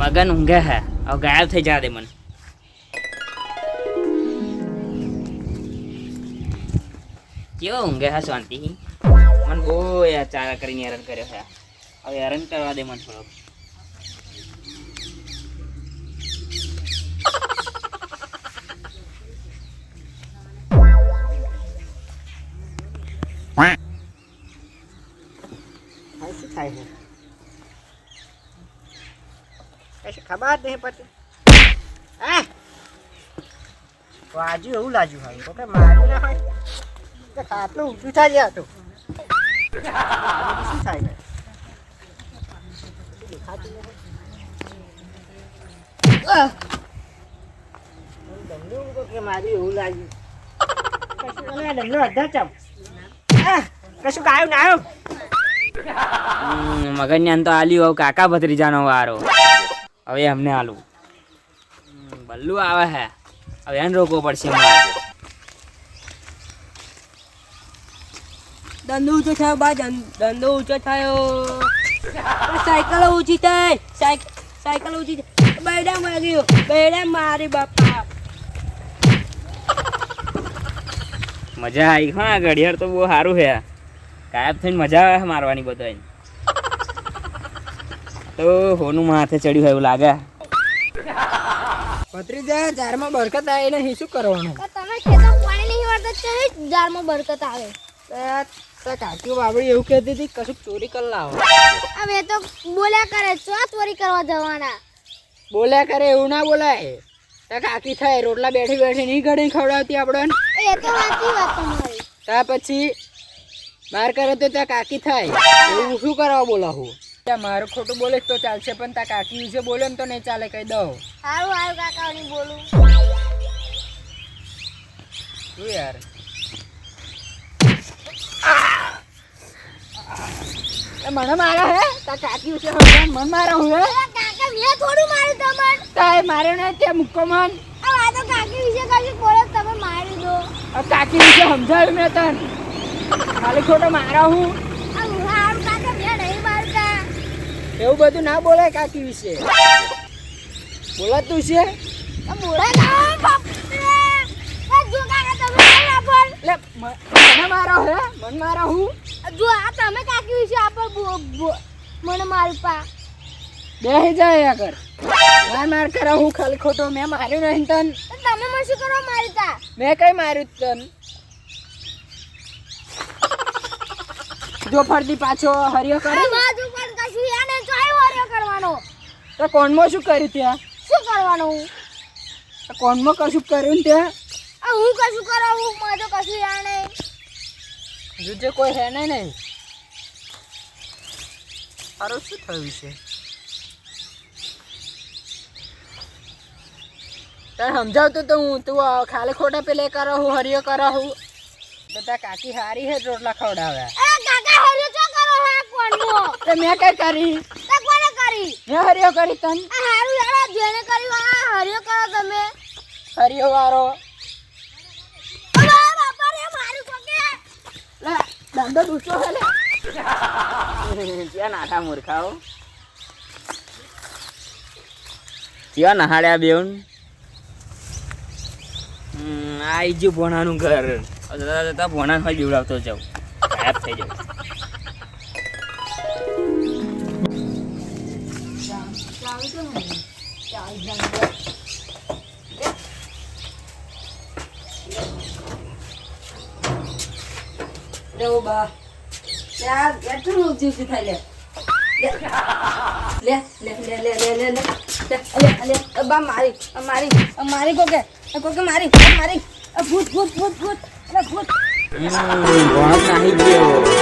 મગન ઊંઘે હે. હવે ગાયબ થઈ જા દે મને. કેવો ઊંઘે હે શાંતિ? મને બહુ યાર ચારા કરીને હેરાન કર્યો હે. હવે હેરાન કરવા દે મને થોડોક. થાય છે ખબર જ નહીં પડતી. હા? એવું લાજુ હાલ તો કે મારું ના હોય. આટલું ઊંચું થાય ગયા હતું શું થાય મગજ ને તો આલ્યું કાકા ભત્રીજાનો વારો. હવે અમને આલું બલ્લુ આવે હે. હવે એને રોકવો પડશે. ધંધો ઊંચો થયો બા ધંધો ઊંચો થયો. સાયકલ ઊંચી થઈ. સાયકલ ઊંચી થઈ. બેડા માર્યો બેડા મારી બાપા. મજા આવી. હા ઘડિયાળ તો બહુ સારું છે. ગાયબ થઈને મજા આવે મારવાની બધાને તો હોનું માથે ચડ્યું હોય એવું લાગે. ભત્રીજા ઝાડમાં બરકત આવી નહીં શું કરવાનું? તમે ખેતર પાણી નહીં વાળતા છે જારમાં બરકત આવે. તો કાકી બાબડી એવું કહેતી હતી કશું ચોરી કરી લાવો. હવે તો બોલ્યા કરે છો ચોરી કરવા જવાના? બોલ્યા કરે એવું ના બોલાય. તો કાકી થાય રોટલા બેઠી બેઠી નહીં ઘડી ખવડાવતી આપણને. એ તો સાચી વાત તમારી. તા પછી માર કરે તો ત્યાં કાકી થાય. એવું શું કરવા બોલાવું? મારું ખોટું બોલે તો ચાલશે પણ ત્યાં કાકી વિશે બોલે ને તો નહીં ચાલે કહી દઉં. સારું સારું હું બોલું. શું યાર? મને મારા હે? તા કાકી વિશે મન મારા હું હે? કાકા મેં થોડું માર્યું તમને તાય મારે ને ત્યાં મુક્કો મન? આ તો કાકી વિશે કશું બોલો તમે મારી દો. કાકી વિશે સમજાવ્યું મેં તને. ખાલી ખોટો મારા હું સારું કાકા મેં નહીં મારતા એવું બધું ના બોલાય કાકી વિશે. બોલાતું છે? જો કાકા તમે ના પણ એટલે મ- મને મારો હે? મન મારા હું? જો આ તમે કાકી વિશે આપો બો- બો- મને મારું પા. બેસી જાય આગળ. માર માર કરે હું ખાલી ખોટો મેં માર્યું નહીં તન. તમે મને શું કરવા મારી તા? મેં કઈ માર્યું તન? જો ફરતી પાછો હરિયો કરે બાજુ પણ કશું યાને ચોય વાર્યો કરવાનો તો કોણમાં શું કર્યું ત્યાં? શું કરવાનું કોણમાં કશું કર્યું ને ત્યાં? આ હું કશું કરાવું? મારે તો કશું યાર નહીં. જુજે કોઈ હે નહીં નહીં સારું શું થયું છે? તને સમજાવતો તો હું તું ખાલી ખોટા પેલે કરો હું હરિયો કરો હું. બધા કાકી હારી હે રોટલા ખવડાવે મેં કઈ કરી? હરિયો કરી તન. હારું યાર જેને કર્યું આ હરિયો કરો તમે. હરિયો વાળો. અરે બાપા રે મારું કોકે લે દંડો દૂસો હેલે ક્યાં નાઠા મૂર્ખાઓ. ક્યાં નહાડ્યા બેઉન. હમ, આ ઈ જ્યું ભોણાનું ઘર. જતા જતા ભોણા હોય બીવડાવતો જાઉં. ગાયબ થઈ જાઉં. લેવો બા યાર કેટલું ઊંચી ઊંચી થાય લે લે લે લે લે લે લે લે અ બા મારી. મારી મારી કોકે કોકે મારી મારી ભૂત ભૂત ભૂત ભૂત ભૂત ગયો